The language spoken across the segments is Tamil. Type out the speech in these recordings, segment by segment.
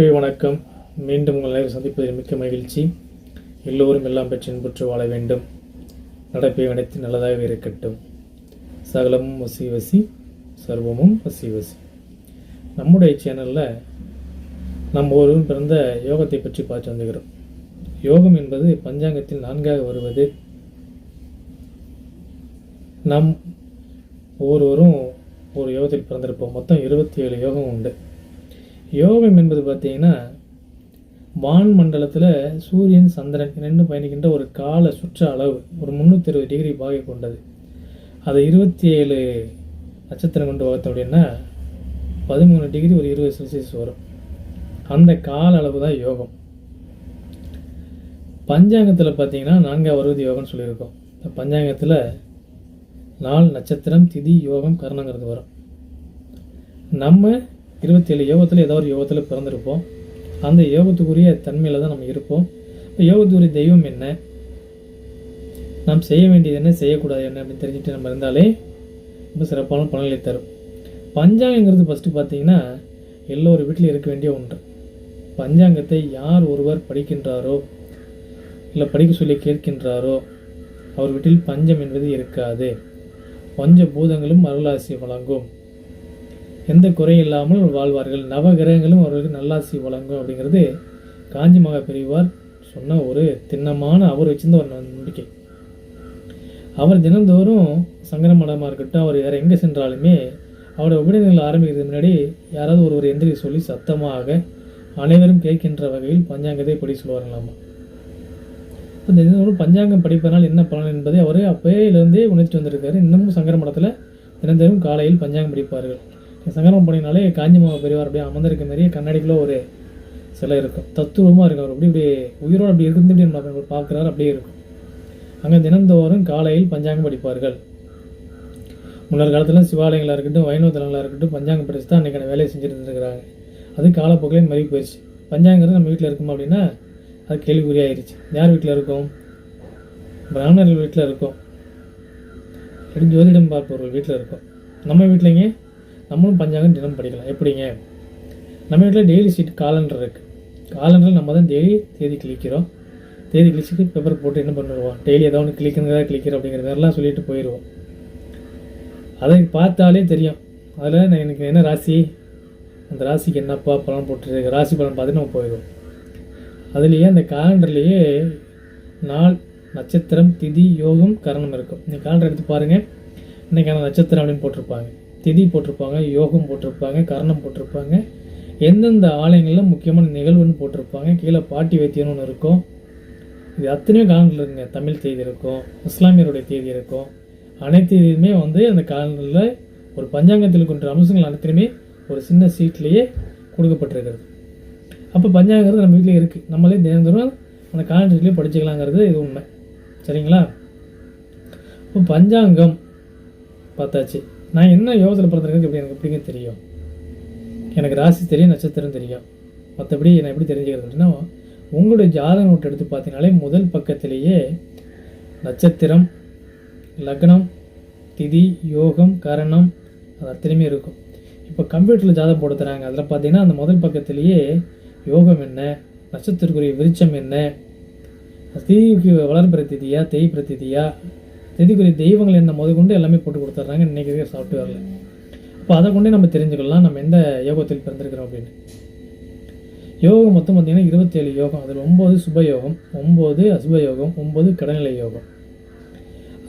நட்பே வணக்கம். மீண்டும் உங்கள் நேரம் சந்திப்பதில் மிக்க மகிழ்ச்சி. எல்லோரும் எல்லாம் பெற்று இன்புற்று வாழ வேண்டும். நடப்பை அனைத்து நல்லதாக இருக்கட்டும். சகலமும் வசி வசி சர்வமும் வசி வசி. நம்முடைய சேனலில் நம்ம ஒருவன் பிறந்த யோகத்தை பற்றி பார்த்து வந்துகிறோம் யோகம் என்பது பஞ்சாங்கத்தில் நான்காக வருவது. நம் ஒவ்வொருவரும் ஒரு யோகத்தில் பிறந்திருப்போம். மொத்தம் இருபத்தி ஏழு யோகம் உண்டு. யோகம் என்பது பார்த்தீங்கன்னா வான் மண்டலத்தில் சூரியன் சந்திரன் ரெண்டு பயணிக்கின்ற ஒரு கால சுற்ற அளவு ஒரு முந்நூற்றி இருபது டிகிரி பாகை கொண்டது. அதை இருபத்தி ஏழு நட்சத்திரம் கொண்டு வகுத்தோம் அப்படின்னா பதிமூணு டிகிரி ஒரு இருபது செல்சியஸ் வரும். அந்த கால அளவு தான் யோகம். பஞ்சாங்கத்தில் பார்த்தீங்கன்னா நான்காவது வருவது யோகம்னு சொல்லியிருக்கோம். இந்த பஞ்சாங்கத்தில் நாள் நட்சத்திரம் திதி யோகம் கரணங்கிறது வரும். நம்ம இருபத்தி ஏழு யோகத்தில் ஏதோ ஒரு யோகத்தில் பிறந்திருப்போம். அந்த யோகத்துக்குரிய தன்மையில் தான் நம்ம இருப்போம். இப்போ யோகத்துக்குரிய தெய்வம் என்ன? நாம் செய்ய வேண்டியது என்ன? செய்யக்கூடாது என்ன அப்படின்னு தெரிஞ்சுட்டு நம்ம இருந்தாலே ரொம்ப சிறப்பான பலன்களை தரும். பஞ்சாங்கங்கிறது ஃபஸ்ட்டு பார்த்தீங்கன்னா எல்லோரும் வீட்டிலும் இருக்க வேண்டிய ஒன்று. பஞ்சாங்கத்தை யார் ஒருவர் படிக்கின்றாரோ இல்லை படிக்க சொல்லி கேட்கின்றாரோ அவர் வீட்டில் பஞ்சம் என்பது இருக்காது. பஞ்ச பூதங்களும் அருளாசி வழங்கும். எந்த குறையும் இல்லாமல் வாழ்வார்கள். நவ கிரகங்களும் அவர்களுக்கு நல்லாசி வழங்கும் அப்படிங்கிறது காஞ்சி மகா பெரியவார் சொன்ன ஒரு திண்ணமான அவர் வச்சிருந்த ஒரு நம்பிக்கை. அவர் தினந்தோறும் சங்கர மடமாக இருக்கட்டும் அவர் வேறு எங்கே சென்றாலுமே அவருடைய உபநிலைகள் ஆரம்பிக்கிறதுக்கு முன்னாடி யாராவது ஒருவர் எந்திரி சொல்லி சத்தமாக அனைவரும் கேட்கின்ற வகையில் பஞ்சாங்கத்தை படி சொல்லுவார்களாமா இப்போ தினந்தோறும் பஞ்சாங்கம் படிப்பதனால் என்ன பலன் என்பதை அவர் அப்பயிலிருந்தே உணர்ச்சி வந்திருக்காரு. இன்னமும் சங்கர மடத்தில் தினந்தோறும் காலையில் பஞ்சாங்கம் படிப்பார்கள். சங்கரம் பண்ணினாலே காஞ்சிமா பெரியவர் அப்படியே அமர்ந்திருக்க மாதிரியே கண்ணாடிக்குள்ள ஒரு சிலை இருக்கும். தத்துவமாக இருக்கும் அவர். அப்படி இப்படி உயிரோடு அப்படி இருந்து இப்படி நம்ம பார்க்குறாரு அப்படியே இருக்கும். அங்கே தினந்தோறும் காலையில் பஞ்சாங்கம் படிப்பார்கள். முன்னர் காலத்தில் சிவாலயங்களாக இருக்கட்டும் வைணவ தலங்களாக இருக்கட்டும் பஞ்சாங்கம் படித்து தான் அன்றைக்கான வேலையை செஞ்சுட்டு இருந்துருக்கிறாங்க. அது காலப்போக்கிலே மறி போயிடுச்சு. பஞ்சாங்கிறது நம்ம வீட்டில் இருக்குமா அப்படின்னா அது கேள்விக்குறியாயிருச்சு. யார் வீட்டில் இருக்கும்? பிராமணர்கள் வீட்டில் இருக்கும். எப்படி ஜோதிடம் பார்ப்பவர்கள் வீட்டில் இருக்கும். நம்ம வீட்டிலைங்க நம்மளும் பஞ்சாங்கம் தினம் படிக்கலாம். எப்படிங்க? நம்ம வீட்டில் டெய்லி சீட் காலண்டர் இருக்குது காலண்டரில் நம்ம தான் டெய்லி தேதி கிளிக்கிறோம் தேதி கிழிச்சிட்டு பேப்பர் போட்டு என்ன பண்ணிடுவோம் டெய்லி ஏதாவது ஒன்று கிளிக்கிறதா கிளிக்கிறோம் அப்படிங்கிற மாதிரிலாம் சொல்லிட்டு போயிடுவோம் அதை பார்த்தாலே தெரியும். அதில் நான் எனக்கு என்ன ராசி? அந்த ராசிக்கு என்னப்பா பலன் போட்டுருக்கு? ராசி பலன் பார்த்து நம்ம போயிடுவோம். அதுலேயே அந்த காலண்டர்லேயே நாள் நட்சத்திரம் திதி யோகம் கரணம் இருக்கும். இந்த காலண்டர் எடுத்து பாருங்கள் இன்றைக்கான நட்சத்திரம் அப்படின்னு போட்டிருப்பாங்க. திதி போட்டிருப்பாங்க யோகம் போட்டிருப்பாங்க கரணம் போட்டிருப்பாங்க. எந்தெந்த ஆலயங்களில் முக்கியமான நிகழ்வுன்னு போட்டிருப்பாங்க. கீழே பாட்டி வைத்தியம்னு ஒன்று இருக்கும். இது அத்தனையும் காலங்கள் இருக்குங்க. தமிழ் தேதி இருக்கும் இஸ்லாமியருடைய தேதி இருக்கும். அனைத்து இதுவுமே வந்து அந்த காலங்களில் ஒரு பஞ்சாங்கத்தில் கொண்ட அம்சங்கள் அனைத்துலையுமே ஒரு சின்ன சீட்லேயே கொடுக்கப்பட்டிருக்கிறது. அப்போ பஞ்சாங்கிறது நம்ம வீட்டிலே இருக்குது நம்மளே தினந்தோறும் அந்த காலண்டர்லேயே படிச்சுக்கலாங்கிறது இது உண்மை. சரிங்களா? இப்போ பஞ்சாங்கம் பார்த்தாச்சு. நான் என்ன யோகத்தில் பிறந்திருக்கிறது எப்படி எனக்கு எப்படிங்க தெரியும்? எனக்கு ராசி தெரியும் நட்சத்திரம் தெரியும். மற்றபடி நான் எப்படி தெரிஞ்சுக்கிறது அப்படின்னா உங்களுடைய ஜாதக நோட்டு எடுத்து பார்த்தீங்கனாலே முதல் பக்கத்திலேயே நட்சத்திரம் லக்னம் திதி யோகம் கரணம் அது அத்தனையுமே இருக்கும். இப்போ கம்ப்யூட்டரில் ஜாதகம் போட்டு தராங்க. அதில் பார்த்தீங்கன்னா அந்த முதல் பக்கத்திலேயே யோகம் என்ன நட்சத்திரக்குரிய விருச்சம் என்ன திதிக்கு வளர்பிற திதியா தேய் திதியா திதிக்குரிய தெய்வங்கள் என்ன முதற்கொண்டு கொண்டு எல்லாமே போட்டு கொடுத்துட்றாங்க. இன்றைக்கி இருக்கிற சாஃப்ட்வேரில் அப்போ அதை கொண்டே நம்ம தெரிஞ்சுக்கலாம். நம்ம எந்த யோகத்தில் பிறந்திருக்கிறோம் அப்படின்னு. யோகம் மொத்தம் பார்த்தீங்கன்னா இருபத்தேழு யோகம். அதில் ஒம்பது சுப யோகம் ஒம்பது அசுபயோகம் ஒம்பது கடநிலை யோகம்.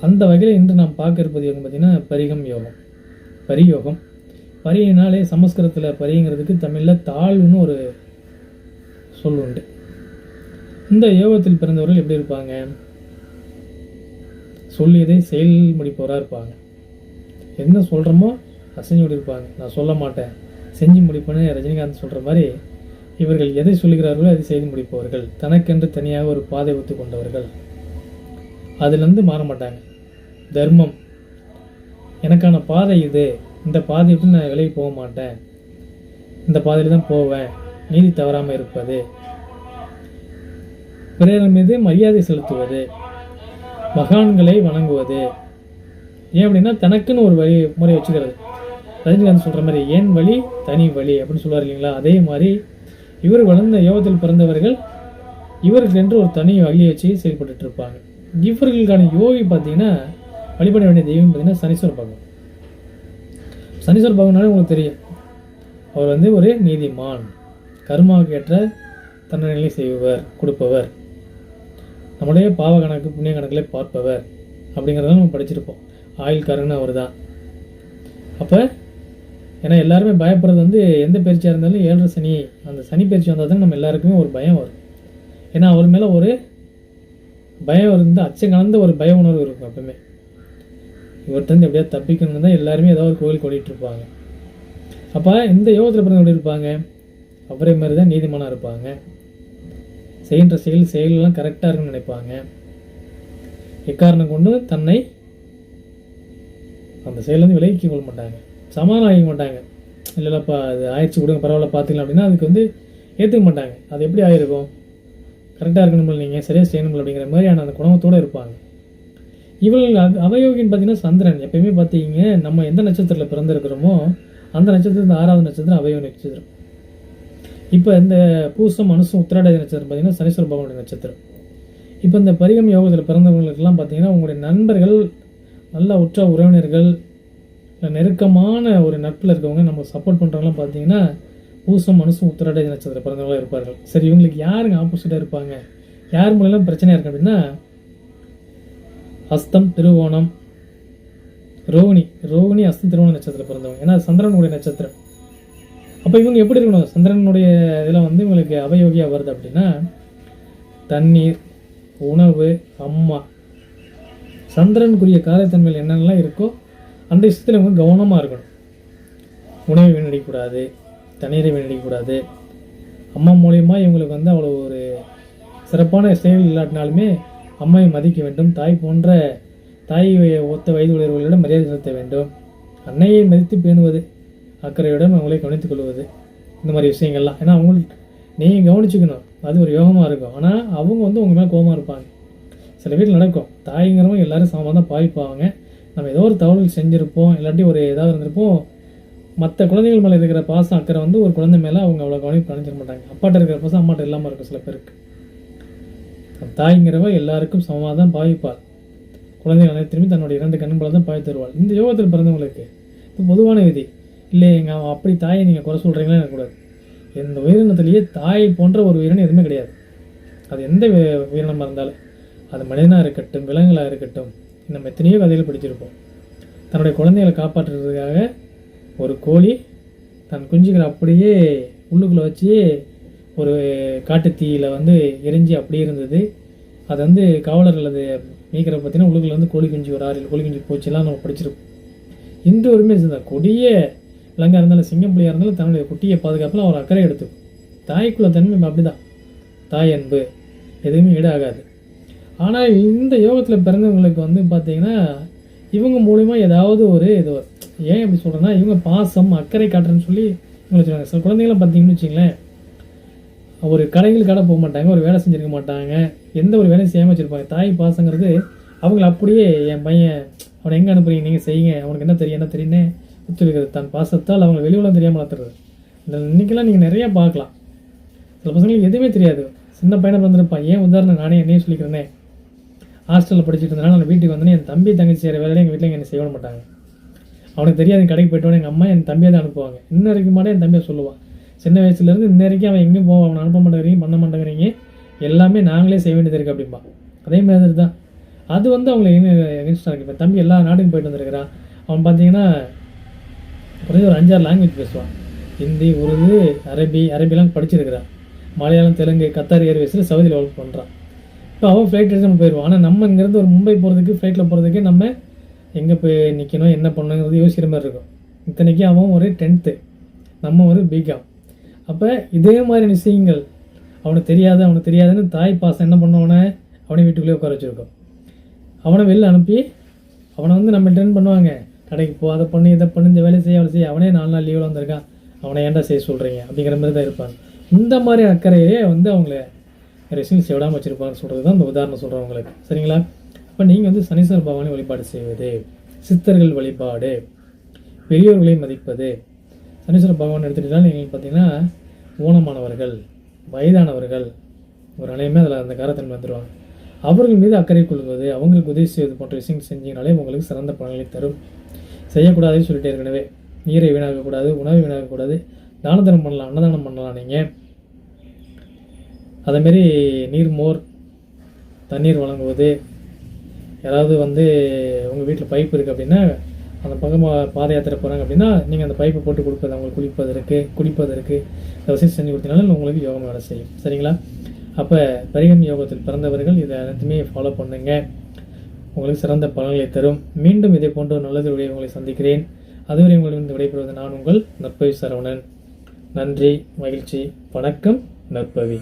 அந்த வகையில் இன்று நாம் பார்க்க இருப்பது யோகம் பார்த்தீங்கன்னா பரிகம் யோகம். பரியோகம். பரியினாலே சமஸ்கிருதத்தில் பரிங்கிறதுக்கு தமிழில் தாழ்வுன்னு ஒரு சொல் உண்டு. இந்த யோகத்தில் பிறந்தவர்கள் எப்படி இருப்பாங்க? சொல்லியதை செயல் முடிப்பவராக இருப்பாங்க. என்ன சொல்கிறோமோ அசைஞ்சு முடிப்பாங்க. நான் சொல்ல மாட்டேன். செஞ்சு முடிப்பேன்னு ரஜினிகாந்த் சொல்கிற மாதிரி இவர்கள் எதை சொல்லுகிறார்களோ அதை செய்து முடிப்பவர்கள். தனக்கென்று தனியாக ஒரு பாதை ஒத்து கொண்டவர்கள். அதிலிருந்து மாற மாட்டாங்க. தர்மம். எனக்கான பாதை இது. இந்த பாதை விட்டு நான் விலகி போக மாட்டேன். இந்த பாதையில் தான் போவேன். நீதி தவறாமல் இருப்பது. பிறர் மீது மரியாதை செலுத்துவது. மகான்களை வணங்குவது. ஏன் அப்படின்னா தனக்குன்னு ஒரு வழி முறை வச்சுக்கிறது. ரஜினிகாந்த் சொல்கிற மாதிரி என் வழி தனி வழி அப்படின்னு சொல்லுவார் இல்லைங்களா? அதே மாதிரி இவர் வளர்ந்த யோகத்தில் பிறந்தவர்கள் இவருக்கென்று ஒரு தனி வழியை வச்சு செயல்பட்டுட்டு இருப்பாங்க இவர்களுக்கான யோகி பார்த்தீங்கன்னா வழிபட வேண்டிய தெய்வம் பார்த்தீங்கன்னா சனீஸ்வர பகவான். சனீஸ்வர பகவானாலே உங்களுக்கு தெரியும். அவர் வந்து ஒரு நீதிமான். கர்மாவுக்கு ஏற்ற தண்டனைகளை செய்பவர் கொடுப்பவர். நம்முடைய பாவ கணக்கு புண்ணிய கணக்கில் பார்ப்பவர் அப்படிங்கிறத நம்ம படிச்சிருப்போம். ஆயுள்காரன் அவர் தான் அப்போ ஏன்னா எல்லாருமே பயப்படுறது வந்து எந்த பயிற்சியாக இருந்தாலும் ஏழரை சனி அந்த சனி பயிற்சி வந்தால் தான் நம்ம எல்லாருக்குமே ஒரு பயம் வரும். ஏன்னா அவர் மேலே ஒரு பயம் இருந்து அச்சம் கலந்த ஒரு பய உணர்வு இருக்கும் எப்பவுமே. இவர்கிட்ட எப்படியாவது தப்பிக்கணும்னு தான் எல்லாருமே ஏதாவது ஒரு கோவில் கொடிட்டு இருப்பாங்க. அப்போ இந்த யோகத்தில் பிறந்தவங்க இருப்பாங்க? அவரே மாதிரி தான் நீதிமானாக இருப்பாங்க. செய்கின்ற செயல் செயலெல்லாம் கரெக்டாக இருக்குன்னு நினைப்பாங்க. எக்காரணம் கொண்டு தன்னை அந்த செயலேருந்து விலகிக்க கொள்ள மாட்டாங்க. சமாதானம் ஆகிக்க மாட்டாங்க. இல்லை இல்லைப்பா அது ஆயிடுச்சு கொடுங்க பரவாயில்ல பார்த்துக்கலாம் அப்படின்னா அதுக்கு வந்து ஏற்றுக்க மாட்டாங்க. அது எப்படி ஆயிருக்கும்? கரெக்டாக இருக்கணும்ல நீங்கள் சரியாக செய்யணும்ல அப்படிங்கிற மாதிரியான அந்த குணத்தோடு இருப்பாங்க. இவள் அவ அவயோகின்னு பார்த்தீங்கன்னா சந்திரன். எப்பயுமே பார்த்தீங்க நம்ம எந்த நட்சத்திரத்தில் பிறந்திருக்கிறோமோ அந்த நட்சத்திரத்தில் ஆறாவது நட்சத்திரம் அவயோக நட்சத்திரம். இப்போ இந்த பூசம் மனுஷம் உத்திராட நட்சத்திரம் பார்த்தீங்கன்னா சனீஸ்வர பகவானுடைய நட்சத்திரம். இப்போ இந்த பரிகம் யோகத்தில் பிறந்தவங்களுக்கெல்லாம் பார்த்தீங்கன்னா உங்களுடைய நண்பர்கள் நல்ல உற்ற உறவினர்கள் நெருக்கமான ஒரு நட்பில் இருக்கவங்க நம்ம சப்போர்ட் பண்ணுறவங்களாம் பார்த்தீங்கன்னா பூசம் மனுஷம் உத்திராட நட்சத்திரம் பிறந்தவங்களாக இருப்பார்கள். சரி இவங்களுக்கு யாருங்க ஆப்போசிட்டாக இருப்பாங்க? யார் மூலம் பிரச்சனையாக இருக்கு அப்படின்னா அஸ்தம் திருவோணம் ரோகிணி. ரோகிணி அஸ்தம் திருவோண நட்சத்திரம் பிறந்தவங்க. ஏன்னா சந்திரனுடைய நட்சத்திரம். அப்போ இவங்க எப்படி இருக்கணும்? சந்திரனுடைய இதில் வந்து இவங்களுக்கு அவயோகியாக வருது அப்படின்னா தண்ணீர் உணவு அம்மா. சந்திரனுக்குரிய காலைத்தன்மையில் என்னென்னலாம் இருக்கோ அந்த விஷயத்தில் இவங்க கவனமாக இருக்கணும். உணவை வீணடிக்கக்கூடாது தண்ணீரை வீணடிக்கக்கூடாது. அம்மா மூலயமா இவங்களுக்கு வந்து அவ்வளோ ஒரு சிறப்பான செயல் இல்லாட்டினாலுமே அம்மையை மதிக்க வேண்டும். தாய் போன்ற தாய் ஒத்த வயது உடையவர்களிடம் மரியாதை செலுத்த வேண்டும். அன்னையை மதித்து பேணுவது அக்கறையுடன் அவங்களே கவனித்துக் கொள்வது. இந்த மாதிரி விஷயங்கள்லாம். ஏன்னா அவங்களுக்கு நீங்கள் கவனிச்சுக்கணும். அது ஒரு யோகமாக இருக்கும். ஆனால் அவங்க வந்து உங்கள் மேலே கோபமாக இருப்பாங்க. சில வீட்டில் நடக்கும். தாய்ங்கிறவங்க எல்லோரும் சமமாக தான் பாய்ப்பாங்க நம்ம ஏதோ ஒரு தவறுகள் செஞ்சுருப்போம். இல்லாட்டி ஒரு ஏதாவது இருந்திருப்போம். மற்ற குழந்தைகள் மேலே இருக்கிற பாசம் அக்கறை வந்து ஒரு குழந்தை மேலே அவங்க அவ்வளோ கவனிப்பு கவனிச்சிக்க மாட்டாங்க. அப்பாட்ட இருக்கிற பாசம் அம்மாட்ட இல்லாமல் இருக்கும் சில பேருக்கு. தாய்ங்கிறவ எல்லாருக்கும் சமமாக தான் பாவிப்பார். குழந்தைகள் அனைத்துமே தன்னுடைய இரண்டு கண்ணுகளை தான் பாய் தருவாள் இந்த யோகத்தில் பிறந்தவங்களுக்கு இது பொதுவான விதி. இல்லை எங்கள் அவன் அப்படி தாயை நீங்கள் குறை சொல்கிறீங்களா இருக்கக்கூடாது இந்த உயிரினத்துலேயே தாய் போன்ற ஒரு உயிரினம் எதுவுமே கிடையாது. அது எந்த உயிரினமாக இருந்தாலும் அது மனிதனாக இருக்கட்டும் விலங்குகளாக இருக்கட்டும் நம்ம எத்தனையோ கதைகள் படிச்சிருப்போம். தன்னுடைய குழந்தைகளை காப்பாற்றுறதுக்காக ஒரு கோழி தன் குஞ்சுகளை அப்படியே உள்ளுக்குள்ளே வச்சு ஒரு காட்டுத்தீயில் வந்து எரிஞ்சு அப்படியே இருந்தது. அது வந்து காவலர்கள் அது மீக்கிற பார்த்தீங்கன்னா உள்ளுக்குள்ள வந்து கோழி குஞ்சு ஒரு ஆறு கோழி குஞ்சு போச்சுலாம் நம்ம படிச்சிருப்போம். இன்று ஒருமே கொடிய விலங்காக இருந்தாலும் சிங்கம் பிள்ளையாக இருந்தாலும் தன்னுடைய குட்டியை பாதுகாப்பில் அவர் அக்கறை எடுத்துக்கும் தாய்க்குள்ள தன்மை அப்படிதான். தாய் அன்பு எதுவுமே ஈடாகாது. ஆனால் இந்த யோகத்தில் பிறந்தவங்களுக்கு வந்து பார்த்திங்கன்னா இவங்க மூலிமா ஏதாவது ஒரு இது ஏன் அப்படி சொல்கிறேன்னா இவங்க பாசம் அக்கறை காட்டுறேன்னு சொல்லி இவங்க வச்சுருவாங்க சில குழந்தைங்களாம் பார்த்தீங்கன்னு வச்சிங்களேன் ஒரு கடைகள் கடை போக மாட்டாங்க ஒரு வேலை செஞ்சுருக்க மாட்டாங்க எந்த ஒரு வேலையும் செய்யாமல் வச்சுருப்பாங்க. தாய் பாசங்கிறது அவங்கள அப்படியே என் பையன் அவனை எங்கே அனுப்புறீங்க நீங்கள் செய்யுங்க அவனுக்கு என்ன தெரியும் என்ன தெரியுன்னு ஒத்துழைக்கிறது. தன் பாசத்தால் அவங்க வெளி உலகம் தெரியாமல் வளர்த்துறது இந்த இன்றைக்கெல்லாம் நீங்கள் நிறையா பார்க்கலாம். சில பசங்களுக்கு எதுவுமே தெரியாது. சின்ன பையனை பிறந்திருப்பான் ஏன் உதாரணம் நானே என்னையே சொல்லிக்கிறேனே. ஹாஸ்டலில் படிச்சுட்டு இருந்தனால நான் வீட்டுக்கு வந்தேன் என் தம்பி தங்கச்சி செய்கிற வேலையை எங்கள் வீட்டில் என்ன செய்ய மாட்டாங்க. அவனுக்கு தெரியாது கடைக்கு போய்ட்டு எங்கள் அம்மா என் தம்பியை தான் அனுப்புவாங்க. இன்ன வரைக்கும் மாட்டே என் தம்பியை சொல்லுவான் சின்ன வயசுலேருந்து இன்ன வரைக்கும் அவன் எங்கேயும் போவான் அவனை அனுப்ப மாட்டேங்கிறீங்க பண்ண மாட்டேங்கிறீங்க. எல்லாமே நாங்களே செய்ய வேண்டியது இருக்குது அப்படிம்பா. அதே மாதிரி தான் அது வந்து அவங்களை எகென்ஸ்டாக இருக்குது இப்போ தம்பி எல்லா நாட்டுக்கும் போயிட்டு வந்திருக்கிறான் அவன் பார்த்தீங்கன்னா குறைஞ்ச ஒரு அஞ்சாறு லாங்குவேஜ் பேசுவான். ஹிந்தி உருது அரபி அரபிலாம் படிச்சிருக்கிறான். மலையாளம் தெலுங்கு கத்தார் ஏர்வேஸில் சவுதியில் ஒர்க் பண்ணுறான் இப்போ அவன் ஃப்ளைட் எடுத்து நம்ம போயிடுவான் ஆனால் நம்ம இங்கேருந்து ஒரு மும்பை போகிறதுக்கு ஃப்ளைட்டில் போகிறதுக்கு நம்ம எங்கே போய் நிற்கணும் என்ன பண்ணுங்கிறது யோசிக்கிற மாதிரி இருக்கும். இத்தனைக்கும் அவன் ஒரு டென்த்து நம்ம ஒரு பிகாம் அப்போ இதே மாதிரி விஷயங்கள் அவனுக்கு தெரியாது அவனுக்கு தெரியாதுன்னு தாய் பாசம் என்ன பண்ணுவானே அவனை வீட்டுக்குள்ளேயே உட்கார வச்சுருக்கோம். அவனை வெளில அனுப்பி அவனை வந்து நம்ம ட்ரெயின் பண்ணுவாங்க. கடைக்கு போ அதை பண்ணு இதை பண்ணு இந்த வேலையை செய்ய அவளை செய்ய அவனே நாலு நாள் லீவில் வந்திருக்கான் அவனை ஏன்டா செய்ய சொல்கிறீங்க அப்படிங்கிற மாதிரி தான் இருப்பாங்க. இந்த மாதிரி அக்கறையே வந்து அவங்கள ரெசில் விடாமல் வச்சுருப்பாங்கன்னு சொல்கிறது தான் இந்த உதாரணம் சொல்கிறேன் உங்களுக்கு. சரிங்களா? அப்போ நீங்கள் வந்து சனீஸ்வர பகவானை வழிபாடு செய்வது சித்தர்கள் வழிபாடு பெரியோர்களை மதிப்பது. சனீஸ்வர பகவான் எடுத்துகிட்டாலும் நீங்கள் பார்த்தீங்கன்னா ஊனமானவர்கள் வயதானவர்கள் ஒரு அனைவருமே அதில் அந்த காரத்தன்மை வந்துடுவாங்க அவர்கள் மீது அக்கறை கொள்வது அவங்களுக்கு உதவி செய்வது போன்ற விஷயங்கள் செஞ்சீங்கனாலே உங்களுக்கு சிறந்த பலன்களை தரும். செய்யக்கூடாதுன்னு சொல்லிட்டு ஏற்கனவே நீரை வீணாக்கக்கூடாது உணவை வீணாக்கக்கூடாது. தான தர்மம் பண்ணலாம் அன்னதானம் பண்ணலாம் நீங்கள் அதேமாரி நீர் மோர் தண்ணீர் வழங்குவது. யாராவது வந்து உங்கள் வீட்டில் பைப் இருக்குது அப்படின்னா அந்த பக்கமாக பாத யாத்திரை போகிறாங்க அப்படின்னா நீங்கள் அந்த பைப்பை போட்டு கொடுப்பது அவங்களுக்கு குளிப்பதற்கு குடிப்பதற்கு இந்த விஷயம் செஞ்சு கொடுத்தீங்கனாலும் உங்களுக்கு யோகம் வேலை செய்யும். சரிங்களா? அப்போ பரிகம் யோகத்தில் பிறந்தவர்கள் இதை அனைத்துமே ஃபாலோ பண்ணுங்க. உங்களுக்கு சிறந்த பலன்களை தரும். மீண்டும் இதே போன்ற நல்லது உடைய உங்களை சந்திக்கிறேன். அதுவரை உங்களிடம் விடைபெறுவது நான் உங்கள் நற்பவி சரவணன். நன்றி மகிழ்ச்சி வணக்கம் நற்பவி.